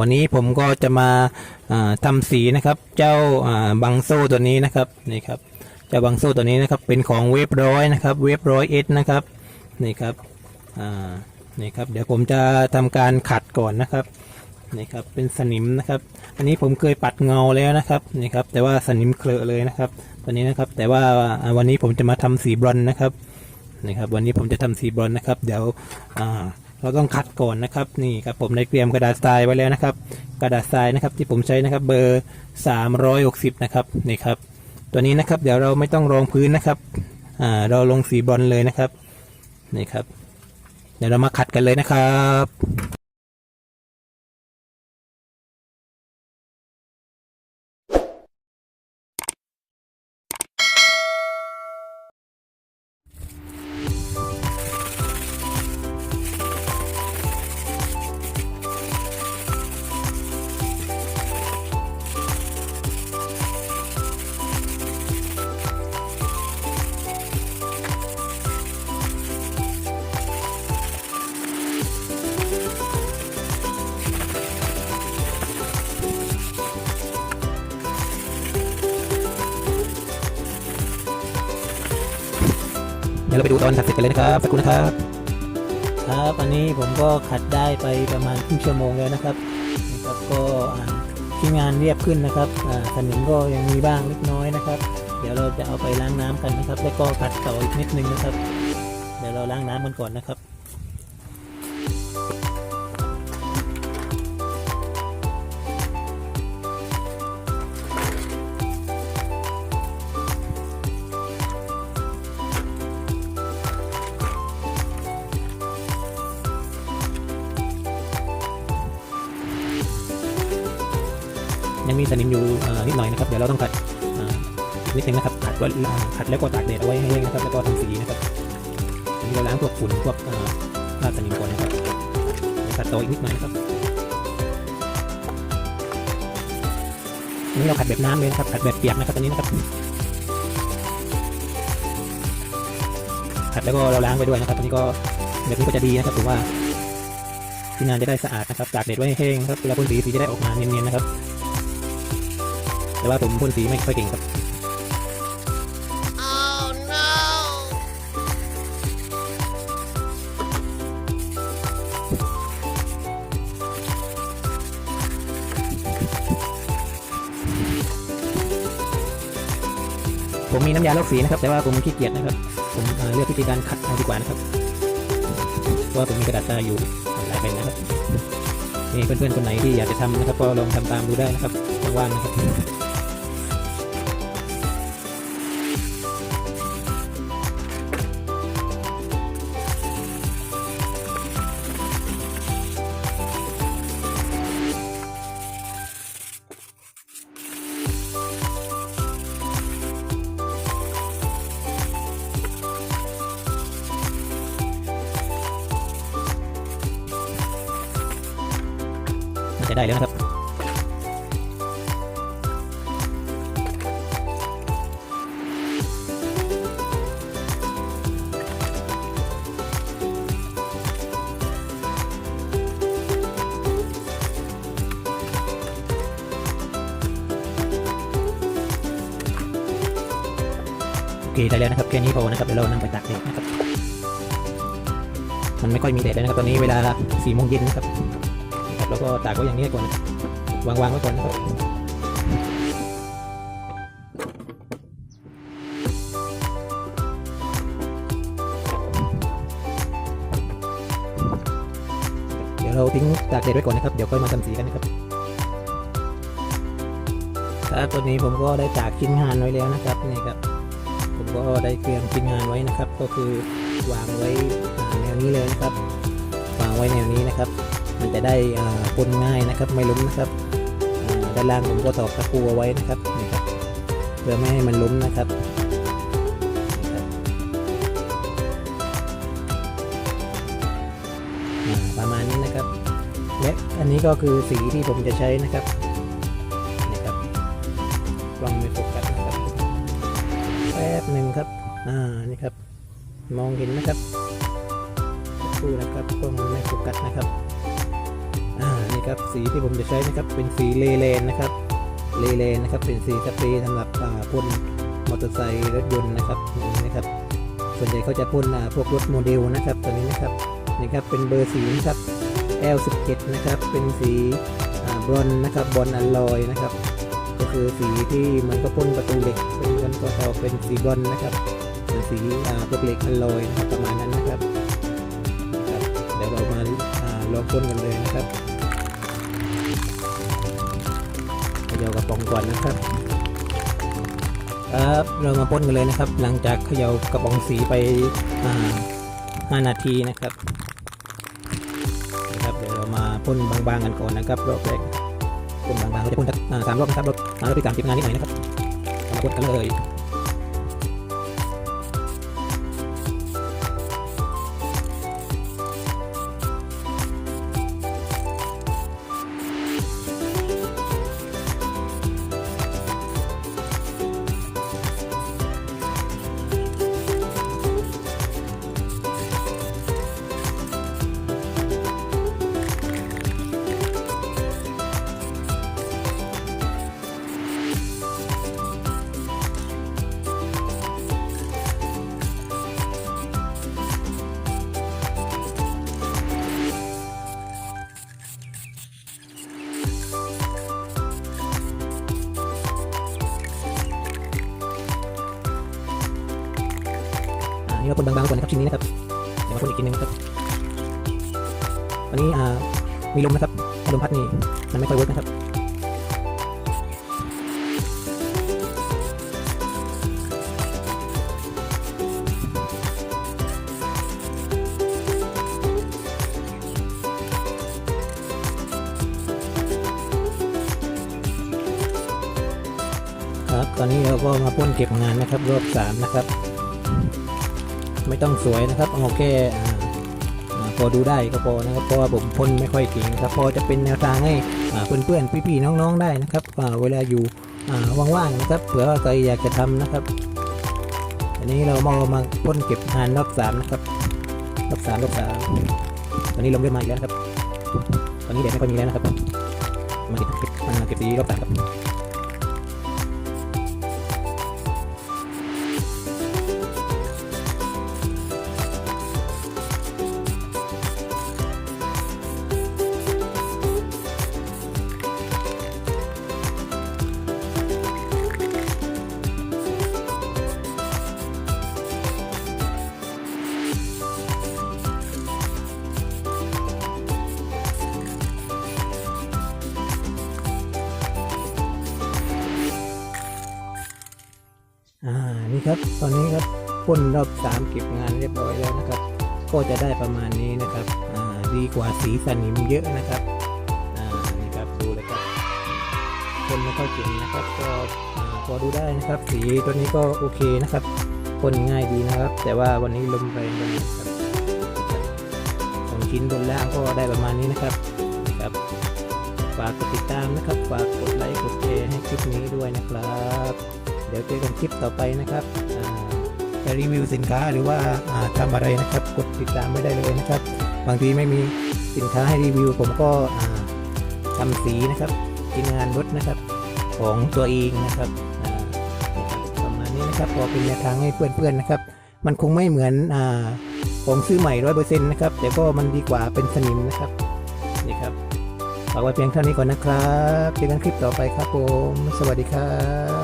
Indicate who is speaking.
Speaker 1: วันนี้ผมก็จะมาอ่าทำสีนะครับ เจ้าอ่าบังโซ่ตัวนี้นะครับนี่ครับเจ้าบังโซ่ตัวนี้นะครับเป็นของเวฟร้อยนะครับเวฟร้อยเอสนะครับนี่ครับนี่ครับเดี๋ยวผมจะทำการขัดก่อนนะครับนี่ครับเป็นสนิมนะครับ อันนี้ผมเคยปัดเงาแล้วนะครับนี่ครับแต่ว่าสนิมเคลอะเลยนะครับตัวนี้นะครับแต่ว่าวันนี้ผมจะมาทำสีบรอนนะครับนี่ครับวันนี้ผมจะทำสีบรอนนะครับ เดี๋ยวอ่า เราต้องคัดก่อนนะครับนี่ครับผมได้เตรียมกระดาษทรายไว้แล้วนะครับ กระดาษทรายนะครับที่ผมใช้นะครับเบอร์ 360 นะครับนี่ครับตัวนี้นะครับเดี๋ยวเราไม่ต้องรองพื้นนะครับอ่าเราลงสีบอลเลยนะครับนี่ครับ เดี๋ยวเรามาขัดกันเลยนะครับ ดี๋ยวเราไปดูตอนขัดเสร็จกันเลยนะครับสักครู่นะครับ ครับอันนี้ผมก็ขัดได้ไปประมาณครึ่งชั่วโมงแล้วนะครับนะครับก็ที่งานเรียบขึ้นนะครับสนิมก็ยังมีบ้างเล็กน้อยนะครับ เดี๋ยวเราจะเอาไปล้างน้ำกันนะครับ แล้วก็ขัดต่ออีกนิดนึงนะครับ เดี๋ยวเราล้างน้ำกันก่อนนะครับ ยังมีสนิมอยู่นิดหน่อยนะครับเดี๋ยวเราต้องขัดนิดนึงนะครับขัดก็อ่าขัดแล้วก็ตากแดดเอาไว้ให้แห้งนะครับแล้วก็ทำสีนะครับนนี้เราล้างพวกฝุ่นพวกอ่าคราบสนิมก่อนนะครับขัดต่ออีกนิดหน่อยนะครับนนี้เราขัดแบบน้ำเลยนะครับขัดแบบเปียกนะครับตอนนี้นะครับขัดแล้วก็เราล้างไปด้วยนะครับตอนนี้ก็แบบนี้ก็จะดีนะครับถือว่าที่งานจะได้สะอาดนะครับตากแดดไว้ให้แห้งครับเวลาพ่นสีสีจะได้ออกมาเนียนๆนะครับ แต่ว่าผมพ่นสีไม่ค่อยเก่งครับ
Speaker 2: Oh no!
Speaker 1: ผมมีน้ำยาลอกสีนะครับ แต่ว่าผมขี้เกียจนะครับ ผมเลือกวิธีการขัดเอาดีกว่านะครับว่าผมมีกระดาษทรายอยู่หลายแผ่นนะครับนี่เพื่อนๆคนไหนที่อยากจะทำนะครับก็ลองทำตามดูได้นะครับว่างๆนะครับ ได้แล้วนะครับโอเคได้แล้วนะครับแค่นี้พอนะครับเดี๋ยวเรานำไปตากแดดนะครับ มันไม่ค่อยมีแดดแล้วนะครับตอนนี้เวลาสี่โมงเย็นนะครับ แล้วก็ตากไว้อย่างนี้ก่อนนะวางวางไว้ก่อนนะครับเดี๋ยวเราทิ้งตากแดดไว้ก่อนนะครับ เดี๋ยวค่อยมาทำสีกันนะครับครับตัวนี้ผมก็ได้ตากชิ้นงานไว้แล้วนะครับนี่ครับผมก็ได้เตรียมชิ้นงานไว้นะครับ ก็คือวางไว้แนวนี้เลยนะครับ วางไว้แนวนี้นะครับ มันจะได้อ่าปนง่ายนะครับ ไม่ล้มนะครับด้านล่างผมก็ตอกตะปูเอาไว้นะครับนี่ครับเพื่อไม่ให้มันล้มนะครับประมาณนี้นะครับ และอันนี้ก็คือสีที่ผมจะใช้นะครับนี่ครับกล้องไม่โฟกัสนะครับแป๊บหนึ่งครับอ่านี่ครับ มองเห็นนะครับคู่นะครับกล้องมันไม่โฟกัสนะครับ ครับ สีที่ผมจะใช้นะครับเป็นสีเลเลนนะครับเลเลนนะครับเป็นสีสเปรย์สำหรับพ่นมอเตอร์ไซค์รถยนต์นะครับนี่นะครับ ส่วนใหญ่เขาจะพ่นพวกรถโมเดลนะครับตัวนี้นะครับนี่ครับเป็นเบอร์สีนะครับ L17 นะครับเป็นสีบรอนนะครับบอลอลลอยนะครับ ก็คือสีที่มือนกับพ่นประตูเหล็กเป็นกันก็ต่อเป็นสีบรอนนะครับเป็นสีอ่าพวกเหล็กอลลอยนะครับประมาณนั้นนะครับเดี๋ยวเรามาลองพ่นกันเลยนะครับ ย่ากระป๋องก่อนนะครับครับเรามาพ่นกันเลยนะครับ หลังจากเขย่ากระป๋องสีไปห้า5นาทีนะครับนะครับเดี๋ยวเรามาพ่นบางๆกันก่อนนะครับรอบแรกพ่นบางๆเราจะพ่นสักอ่าสามรอบนะครับรอบอ่ารอบที่สามสิบงานนิดหน่อยนะครับมาพ่นกันเลย นี่เราพ่นบางๆก่อนนะครับชิ้นนี้นะครับเดี๋ยวมาพ่นอีกทีนึงนะครับอันนี้อ่ามีลมนะครับลมพัดนี่มันไม่ค่อยเวิร์กนะครับครับตอนนี้เราก็มาพ่นเก็บงานนะครับ รอบสามนะครับ ไม่ต้องสวยนะครับเอาแค่อ่าอ่าพอดูได้ก็พอนะครับเพราะว่าผมพ่นไม่ค่อยเก่งนะครับพอจะเป็นแนวทางให้อ่าเพื่อนๆพี่ๆน้องๆได้นะครับเวลาอยู่ว่างๆนะครับเผื่อว่าใครอยากจะทำนะครับ อันนี้เรามามาพ่นเก็บงานรอบสามนะครับรอบสามรอบสามตอนนี้ลมเริ่มมาอีกแล้วครับ ตอนนี้แดดไม่ค่อยมีแล้วนะครับ มาเก็บมาเก็บสีรอบสามครับ อ่านี่ครับ ตอนนี้ครับพ่นรอบสามเก็บงานเรียบร้อยแล้วนะครับ ก็จะได้ประมาณนี้นะครับดีกว่าสีสนิมเยอะนะครับนี่ครับดูเลยครับพ่นไม่ค่อยเก่งนะครับก็พอดูได้นะครับ สีตัวนี้ก็โอเคนะครับพ่นง่ายดีนะครับ แต่ว่าวันนี้ลมแรงไปหน่อยครับของชิ้นบนล่างก็ได้ประมาณนี้นะครับนะครับฝากกดติดตามนะครับ ฝากกดไลค์ กดแชร์ให้คลิปนี้ด้วยนะครับ ดี๋ยวเจอกันคลิปต่อไปนะครับจะรีวิวสินค้าหรือว่าอ่าทำอะไรนะครับ กดติดตามไม่ได้เลยนะครับ บางทีไม่มีสินค้าให้รีวิว ผมก็อ่าทำสีนะครับทีมงานรถนะครับ ของตัวเองนะครับประมาณนี้นะครับพอเป็นแนวทางให้เพื่อนๆนะครับ มันคงไม่เหมือนอาของซื้อใหม่ร้อยเปอร์เซ็นต์นะครับแต่ก็มันดีกว่าเป็นสนิมนะครับนี่ครับฝากไว้เพียงเท่านี้ก่อนนะครับเจอกันคลิปต่อไปครับผม สวัสดีครับ